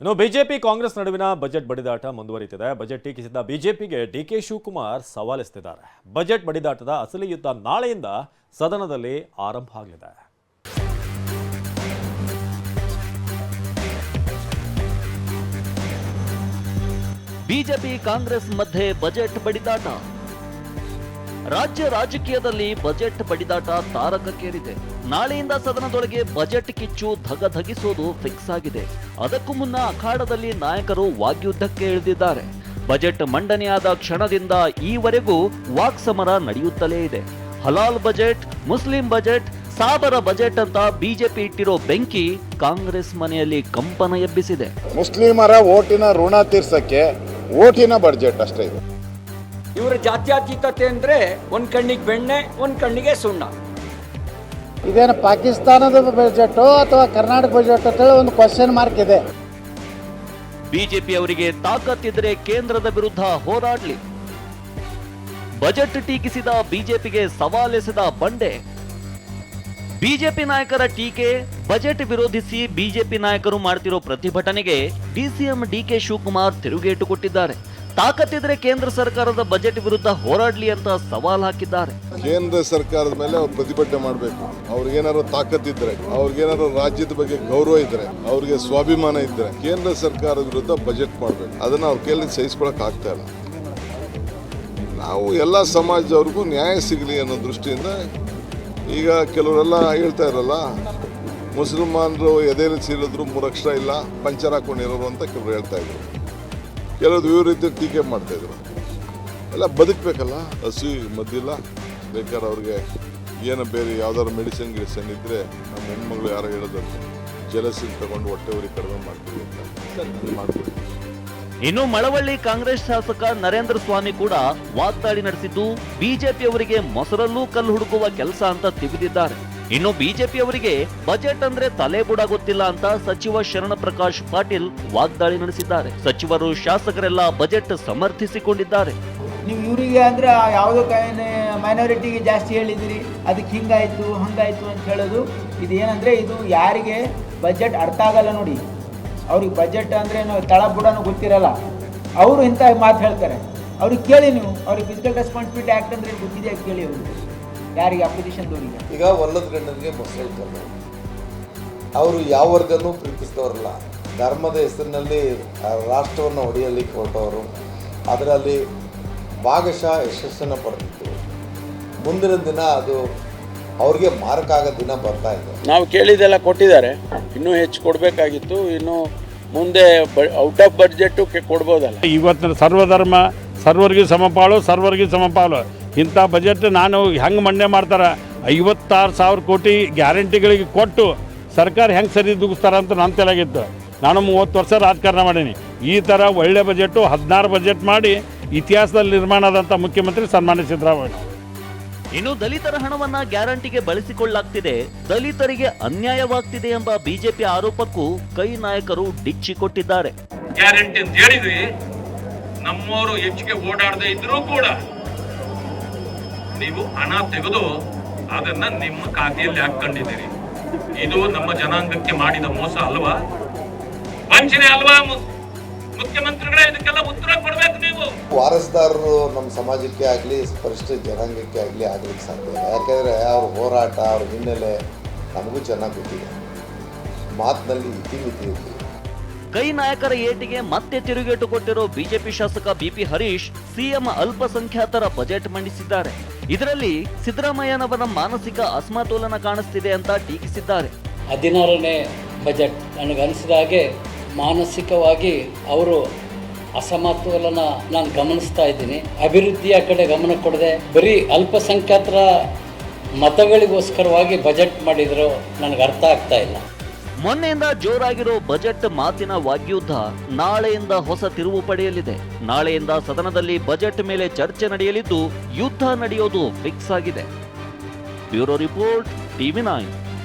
ಇನ್ನು ಬಿಜೆಪಿ ಕಾಂಗ್ರೆಸ್ ನಡುವಿನ budget ಬಡಿದಾಟ ಮುಂದುವರಿತಿದೆ. Budget ಟೀಕಿಸಿದ್ದ ಬಿಜೆಪಿಗೆ ಡಿಕೆ ಶಿವಕುಮಾರ್ ಸವಾಲೆಸೆದಿದ್ದಾರೆ ಬಜೆಟ್ ಬಡಿದಾಟದ ಅಸಲಿ ಯುದ್ಧ ನಾಳೆಯಿಂದ ಸದನದಲ್ಲಿ ಆರಂಭ ಆಗಲಿದೆ. ಬಿಜೆಪಿ ಕಾಂಗ್ರೆಸ್ ಮಧ್ಯೆ ಬಜೆಟ್ ಬಡಿದಾಟ. ರಾಜ್ಯ ರಾಜಕೀಯದಲ್ಲಿ ಬಜೆಟ್ ಬಡಿದಾಟ ತಾರಕಕ್ಕೇರಿದೆ. ನಾಳೆಯಿಂದ ಸದನದೊಳಗೆ ಬಜೆಟ್ ಕಿಚ್ಚು ಧಗಧಗಿಸೋದು ಫಿಕ್ಸ್ ಆಗಿದೆ. ಅದಕ್ಕೂ ಮುನ್ನ ಅಖಾಡದಲ್ಲಿ ನಾಯಕರು ವಾಗ್ಯುದ್ಧಕ್ಕೆ ಇಳಿದಿದ್ದಾರೆ. ಬಜೆಟ್ ಮಂಡನೆಯಾದ ಕ್ಷಣದಿಂದ ಈವರೆಗೂ ವಾಕ್ಸಮರ ನಡೆಯುತ್ತಲೇ ಇದೆ. ಹಲಾಲ್ ಬಜೆಟ್ ಮುಸ್ಲಿಂ ಬಜೆಟ್ ಸಾಬರ ಬಜೆಟ್ ಅಂತ ಬಿಜೆಪಿ ಇಟ್ಟಿರೋ ಬೆಂಕಿ ಕಾಂಗ್ರೆಸ್ ಮನೆಯಲ್ಲಿ ಕಂಪನ ಎಬ್ಬಿಸಿದೆ. ಮುಸ್ಲಿಮರ ಓಟಿನ ಋಣ ತೀರ್ಸಕ್ಕೆ ಓಟಿನ ಬಜೆಟ್ ಅಷ್ಟೇ ಇದೆ. ಇವರ ಜಾತ್ಯತೀತತೆ ಅಂದ್ರೆ ಒಂದ್ ಕಣ್ಣಿಗೆ ಬೆಣ್ಣೆ ಒಂದ್ ಕಣ್ಣಿಗೆ ಸುಣ್ಣ. ಇದೇನು ಪಾಕಿಸ್ತಾನದ ಬಜೆಟ್ ಅಥವಾ ಕರ್ನಾಟಕ ಬಜೆಟ್ ಅಂತೇಳಿ ಒಂದು ಕ್ವಶನ್ ಮಾರ್ಕ್ ಇದೆ. ಬಿಜೆಪಿ ಅವರಿಗೆ ತಾಕತ್ತಿದ್ರೆ ಕೇಂದ್ರದ ವಿರುದ್ಧ ಹೋರಾಡಲಿ. ಬಜೆಟ್ ಟೀಕಿಸಿದ ಬಿಜೆಪಿಗೆ ಸವಾಲೆಸೆದ ಬಂಡೆ. ಬಿಜೆಪಿ ನಾಯಕರ ಟೀಕೆ, ಬಜೆಟ್ ವಿರೋಧಿಸಿ ಬಿಜೆಪಿ ನಾಯಕರು ಮಾಡ್ತಿರೋ ಪ್ರತಿಭಟನೆಗೆ ಡಿಸಿಎಂ ಡಿಕೆ ಶಿವಕುಮಾರ್ ತಿರುಗೇಟು ಕೊಟ್ಟಿದ್ದಾರೆ. ತಾಕತ್ತಿದ್ರೆ ಕೇಂದ್ರ ಸರ್ಕಾರದ ಬಜೆಟ್ ವಿರುದ್ಧ ಹೋರಾಡ್ಲಿ ಅಂತ ಸವಾಲ್ ಹಾಕಿದ್ದಾರೆ. ಕೇಂದ್ರ ಸರ್ಕಾರದ ಮೇಲೆ ಅವ್ರು ಪ್ರತಿಭಟನೆ ಮಾಡಬೇಕು. ಅವ್ರಿಗೇನಾದ್ರು ತಾಕತ್ತಿದ್ರೆ ಅವ್ರಿಗೇನಾದ್ರು ರಾಜ್ಯದ ಬಗ್ಗೆ ಗೌರವ ಇದ್ರೆ, ಅವ್ರಿಗೆ ಸ್ವಾಭಿಮಾನ ಇದ್ರೆ ಕೇಂದ್ರ ಸರ್ಕಾರದ ವಿರುದ್ಧ ಬಜೆಟ್ ಮಾಡಬೇಕು. ಅದನ್ನ ಅವ್ರ ಕೈಯಲ್ಲಿ ಸಹಿಸ್ಕೊಳಕ್ ಆಗ್ತಾ ಇಲ್ಲ. ನಾವು ಎಲ್ಲ ಸಮಾಜದವ್ರಿಗೂ ನ್ಯಾಯ ಸಿಗಲಿ ಅನ್ನೋ ದೃಷ್ಟಿಯಿಂದ ಈಗ ಕೆಲವರೆಲ್ಲ ಹೇಳ್ತಾ ಇರಲ್ಲ ಮುಸಲ್ಮಾನರು ಎದೆಯಲ್ಲಿ ಸೀರಿದ್ರು ಮೂರು ಇಲ್ಲ, ಪಂಚರ್ ಹಾಕೊಂಡಿರೋರು ಅಂತ ಕೆಲವರು ಹೇಳ್ತಾ ಇದ್ರು. ಕೆಲವರು ವಿವಿಧ ರೀತಿ ಟೀಕೆ ಮಾಡ್ತಾ ಇದ್ರು. ಎಲ್ಲ ಬದುಕಬೇಕಲ್ಲ, ಹಸಿ ಮದ್ದಿಲ್ಲ. ಬೇಕಾದ್ರೆ ಅವ್ರಿಗೆ ಏನೋ ಬೇರೆ ಯಾವ್ದಾದ್ರು ಮೆಡಿಸಿನ್ ಗಿಡಿಸನ್ ಇದ್ದರೆ ನಮ್ಮ ಹೆಣ್ಮಗಳು ಯಾರೋ ಹೇಳೋದಂತೆ ಜಲಸಿನ್ ತಗೊಂಡು ಹೊಟ್ಟೆ ಉರಿ ಕಡಿಮೆ ಮಾಡ್ತೀವಿ ಅಂತ ಮಾಡ್ತೀವಿ ಇನ್ನು ಮಳವಳ್ಳಿ ಕಾಂಗ್ರೆಸ್ ಶಾಸಕ ನರೇಂದ್ರ ಸ್ವಾಮಿ ಕೂಡ ವಾಗ್ದಾಳಿ ನಡೆಸಿದ್ದು ಬಿಜೆಪಿಯವರಿಗೆ ಮೊಸರಲ್ಲೂ ಕಲ್ಲು ಹುಡುಕುವ ಕೆಲಸ ಅಂತ ತಿವಿದಿದ್ದಾರೆ ಇನ್ನು ಬಿಜೆಪಿಯವರಿಗೆ ಬಜೆಟ್ ಅಂದ್ರೆ ತಲೆ ಬುಡ ಗೊತ್ತಿಲ್ಲ ಅಂತ ಸಚಿವ ಶರಣ ಪ್ರಕಾಶ್ ಪಾಟೀಲ್ ವಾಗ್ದಾಳಿ ನಡೆಸಿದ್ದಾರೆ. ಸಚಿವರು ಶಾಸಕರೆಲ್ಲ ಬಜೆಟ್ ಸಮರ್ಥಿಸಿಕೊಂಡಿದ್ದಾರೆ. ನೀವು ಇವರಿಗೆ ಅಂದ್ರೆ ಯಾವುದೋ ಮೈನಾರಿಟಿಗೆ ಜಾಸ್ತಿ ಹೇಳಿದಿರಿ. ಅದಕ್ಕೆ ಹಿಂಗಾಯಿತು, ಹಂಗಾಯ್ತು ಅಂತ ಹೇಳೋದು. ಇದು ಏನಂದರೆ ಇದು ಯಾರಿಗೆ ಬಜೆಟ್ ಅರ್ಥ ಆಗಲ್ಲ ನೋಡಿ. ಅವ್ರಿಗೆ ಬಜೆಟ್ ಅಂದ್ರೆ ತಳ ಗೊತ್ತಿರಲ್ಲ. ಅವರು ಇಂಥ ಮಾತು ಹೇಳ್ತಾರೆ. ಅವ್ರಿಗೆ ಕೇಳಿ ನೀವು. ಅವ್ರಿಗೆ ಫಿಸಿಕಲ್ ರೆಸ್ಪಾನ್ಸಿಬಿಲಿಟಿ ಆ್ಯಕ್ಟ್ ಅಂದ್ರೆ ಗೊತ್ತಿದೆಯಾ ಕೇಳಿ ಅವರು ಯಾರಿಗೆ ಅಪೋಸಿಷನ್ದವರಿಗೆ ಈಗ ಒಲ್ಲದ ಗಂಡನಿಗೆ ಮೊಸರು ಕಲ್ಲು ಅವರು ಯಾವ ವರ್ಗನೂ ಪ್ರೀತಿಸಿದವರಲ್ಲ. ಧರ್ಮದ ಹೆಸರಿನಲ್ಲಿ ರಾಷ್ಟ್ರವನ್ನು ಹೊಡೆಯಲಿಕ್ಕೆ ಹೊರಟವರು. ಅದರಲ್ಲಿ ಭಾಗಶಃ ಯಶಸ್ಸನ್ನು ಪಡೆದಿತ್ತು ಮುಂದಿನ ದಿನ ಅದು ಅವ್ರಿಗೆ ಮಾರಕ ಆಗೋ ದಿನ ಬರ್ತಾ ಇದೆ. ನಾವು ಕೇಳಿದ್ದೆಲ್ಲ ಕೊಟ್ಟಿದ್ದಾರೆ. ಇನ್ನೂ ಹೆಚ್ಚು ಕೊಡಬೇಕಾಗಿತ್ತು. ಇನ್ನು ಮುಂದೆ ಔಟ್ ಆಫ್ ಬಡ್ಜೆಟ್ಟು ಕೊಡ್ಬೋದಲ್ಲ. ಇವತ್ತಿನ ಸರ್ವಧರ್ಮ ಸರ್ವರಿಗೂ ಸಮಪಾಲು ಸರ್ವರಿಗೂ ಸಮಪಾಲು ಇಂಥ ಬಜೆಟ್ ನಾನು ಹೆಂಗೆ ಮಂಡನೆ ಮಾಡ್ತಾರೆ? ಐವತ್ತಾರು ಸಾವಿರ ಕೋಟಿ ಗ್ಯಾರಂಟಿಗಳಿಗೆ ಕೊಟ್ಟು ಸರ್ಕಾರ ಹೆಂಗೆ ಸರಿ ದುಗಿಸ್ತಾರೆ ಅಂತ ನನ್ನ ತಲೆಗಿತ್ತು. ನಾನು ಮೂವತ್ತು ವರ್ಷ ರಾಜಕಾರಣ ಮಾಡೀನಿ. ಈ ಥರ ಒಳ್ಳೆ ಬಜೆಟು ಹದಿನಾರು ಬಜೆಟ್ ಮಾಡಿ ಇತಿಹಾಸದಲ್ಲಿ ನಿರ್ಮಾಣ ಆದಂಥ ಮುಖ್ಯಮಂತ್ರಿ ಸನ್ಮಾನ್ಯ ಸಿದ್ದರಾಮಯ್ಯ. ಇನ್ನು ದಲಿತರ ಹಣವನ್ನ ಗ್ಯಾರಂಟಿಗೆ ಬಳಸಿಕೊಳ್ಳಲಾಗ್ತಿದೆ ದಲಿತರಿಗೆ ಅನ್ಯಾಯವಾಗ್ತಿದೆ ಎಂಬ ಬಿಜೆಪಿ ಆರೋಪಕ್ಕೂ ಕೈ ನಾಯಕರು ಡಿಚ್ಚಿ ಕೊಟ್ಟಿದ್ದಾರೆ. ಗ್ಯಾರಂಟಿ ಅಂತ ಹೇಳಿದ್ವಿ. ನಮ್ಮವರು ಹೆಚ್ಚಿಗೆ ಓಡಾಡದೆ ಇದ್ರೂ ಕೂಡ ನೀವು ಹಣ ತೆಗೆದು ಅದನ್ನ ನಿಮ್ಮ ಖಾತೆಯಲ್ಲಿ ಹಾಕೊಂಡಿದ್ದೀರಿ ಇದು ನಮ್ಮ ಜನಾಂಗಕ್ಕೆ ಮಾಡಿದ ಮೋಸ ಅಲ್ವಾ? ವಂಚನೆ ಅಲ್ವಾ? ಮುಖ್ಯಮಂತ್ರಿಗಳೇ, ಇದಕ್ಕೆಲ್ಲ ಉತ್ತರ ಕೊಡಬೇಕು ನೀವು. ವಾರಸ್ದಾರರು ನಮ್ಮ ಸಮಾಜಕ್ಕೆ ಆಗಲಿ ಪರಿಶಿಷ್ಟ ಜನಾಂಗಕ್ಕೆ ಆಗಲಿ ಆಗ್ಲಿಕ್ಕೆ ಸಾಧ್ಯ ಇಲ್ಲ. ಯಾಕೆಂದರೆ ಅವ್ರ ಹೋರಾಟ, ಅವ್ರ ಹಿನ್ನೆಲೆ ನಮಗೂ ಚೆನ್ನಾಗಿ ಗೊತ್ತಿದೆ. ಮಾತಿನಲ್ಲಿ ಇತಿಮಿತಿ ಕೈ ನಾಯಕರ ಏಟಿಗೆ ಮತ್ತೆ ತಿರುಗೇಟು ಕೊಟ್ಟಿರೋ ಬಿಜೆಪಿ ಶಾಸಕ ಬಿಪಿ ಹರೀಶ್ ಸಿಎಂ ಅಲ್ಪಸಂಖ್ಯಾತರ ಬಜೆಟ್ ಮಂಡಿಸಿದ್ದಾರೆ. ಇದರಲ್ಲಿ ಸಿದ್ದರಾಮಯ್ಯನವರ ಮಾನಸಿಕ ಅಸಮತೋಲನ ಕಾಣಿಸ್ತಿದೆ ಅಂತ ಟೀಕಿಸಿದ್ದಾರೆ. ಹದಿನಾರನೇ ಬಜೆಟ್. ನನಗನಿಸಿದ ಹಾಗೆ ಮಾನಸಿಕವಾಗಿ ಅವರು ಅಸಮತೋಲನ ನಾನು ಗಮನಿಸ್ತಾ ಇದ್ದೀನಿ. ಅಭಿವೃದ್ಧಿಯ ಕಡೆ ಗಮನ ಕೊಡದೆ ಬರೀ ಅಲ್ಪಸಂಖ್ಯಾತರ ಮತಗಳಿಗೋಸ್ಕರವಾಗಿ ಬಜೆಟ್ ಮಾಡಿದ್ರು ನನಗೆ ಅರ್ಥ ಆಗ್ತಾ ಇಲ್ಲ. ಮೊನ್ನೆಯಿಂದ ಜೋರಾಗಿರೋ ಬಜೆಟ್ ಮಾತಿನ ವಾಗ್ಯುದ್ಧ ನಾಳೆಯಿಂದ ಹೊಸ ತಿರುವು ಪಡೆಯಲಿದೆ. ನಾಳೆಯಿಂದ ಸದನದಲ್ಲಿ ಬಜೆಟ್ ಮೇಲೆ ಚರ್ಚೆ ನಡೆಯಲಿದ್ದು, ಯುದ್ಧ ನಡೆಯೋದು ಫಿಕ್ಸ್ ಆಗಿದೆ. Bureau report, TV nine.